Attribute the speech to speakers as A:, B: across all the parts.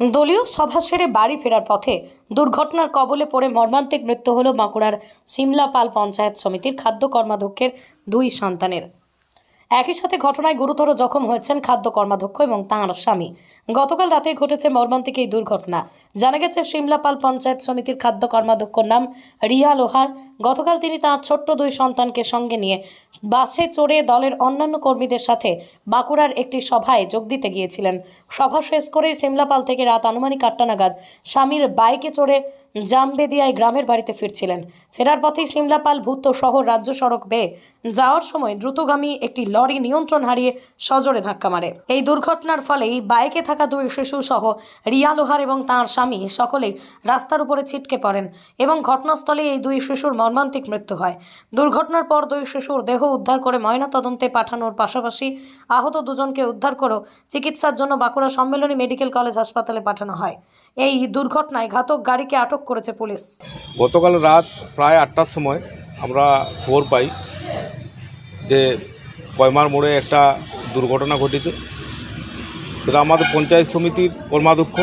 A: দলীয় সভা সেরে বাড়ি ফেরার পথে দুর্ঘটনার কবলে পড়ে মর্মান্তিক মৃত্যু হল বাঁকুড়ার সিমলাপাল পঞ্চায়েত সমিতির খাদ্য কর্মাধ্যক্ষের দুই সন্তানের। একই সাথে ঘটনায় গুরুতর জখম হয়েছেন খাদ্য কর্মাধ্যক্ষ এবং তাঁর স্বামী। গতকাল রাতে ঘটেছে মর্মান্তিক এই দুর্ঘটনা। জানা গেছে, সিমলাপাল পঞ্চায়েত সমিতির খাদ্য কর্মাধ্যক্ষর নাম রিয়া লোহার। গতকাল তিনি তাঁর ছোট্ট দুই সন্তানকে সঙ্গে নিয়ে বাসে চড়ে দলের অন্যান্য কর্মীদের সাথে বাঁকুড়ার একটি সভায় যোগ দিতে গিয়েছিলেন। সভা শেষ করে সিমলাপাল থেকে রাত আনুমানিক আটটা নাগাদ স্বামীর বাইকে চড়ে জামবেদিয়ায় গ্রামের বাড়িতে ফিরছিলেন। ফেরার পথে সিমলাপাল ভূত্ব শহর রাজ্য সড়ক বেয়ে যাওয়ার সময় দ্রুতগামী একটি লরি নিয়ন্ত্রণ হারিয়ে সজোরে ধাক্কা মারে। এই দুর্ঘটনার ফলেই বাইকে থাকা দুই শিশু সহ রিয়া লোহার এবং তাঁর স্বামী সকলেই রাস্তার উপরে ছিটকে পড়েন এবং ঘটনাস্থলে এই দুই শিশুর মর্মান্তিক মৃত্যু হয়। দুর্ঘটনার পর দুই শিশুর দেহ উদ্ধার করে ময়নাতদন্তে পাঠানোর পাশাপাশি আহত দুজনকে উদ্ধার করেও চিকিৎসার জন্য বাঁকুড়া সম্মেলনী মেডিকেল কলেজ হাসপাতালে পাঠানো হয়। এই দুর্ঘটনায় ঘাতক গাড়িকে আটক করেছে পুলিশ।
B: গতকাল রাত প্রায় আটটার সময় আমরা খবর পাই যে কয়মার মোড়ে একটা দুর্ঘটনা ঘটেছে। সেটা আমাদের পঞ্চায়েত সমিতির কর্মাধ্যক্ষ।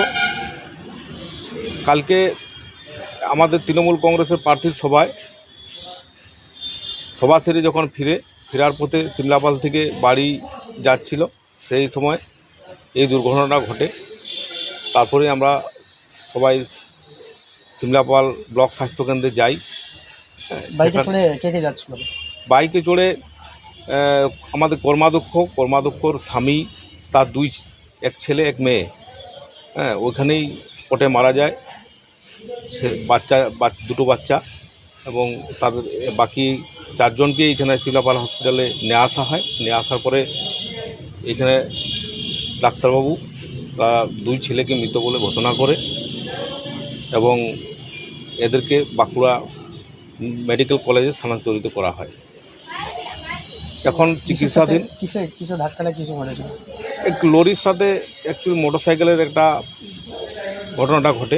B: কালকে আমাদের তৃণমূল কংগ্রেসের প্রার্থীর সভায় সভা সেরে যখন ফিরে ফেরার পথে সিমলাপাল থেকে বাড়ি যাচ্ছিল সেই সময় এই দুর্ঘটনাটা ঘটে। তারপরে আমরা সবাই সিমলাপাল ব্লক স্বাস্থ্যকেন্দ্রে যাই।
C: বাইকে চড়ে কে কে যাচ্ছিল?
B: বাইকে চড়ে আমাদের কর্মাধ্যক্ষ কর্মাধ্যক্ষর স্বামী তার দুই এক ছেলে এক মেয়ে। হ্যাঁ ওইখানেই স্পটে মারা যায়। সে বাচ্চা বাচ- দুটো বাচ্চা এবং তাদের বাকি চারজনকে এখানে শিলাপাল হসপিটালে নিয়ে আসা হয়। নিয়ে আসার পরে এখানে ডাক্তারবাবু তার দুই ছেলেকে মৃত বলে ঘোষণা করে এবং এদেরকে বাঁকুড়া মেডিকেল কলেজে স্থানান্তরিত করা হয়। এখন চিকিৎসাধীন।
C: কিসে কিসে ধাক্কাটা কিসে ঘটেছিল
B: একটু লরির সাথে অ্যাকচুয়ালি মোটরসাইকেলের একটা ঘটনাটা ঘটে।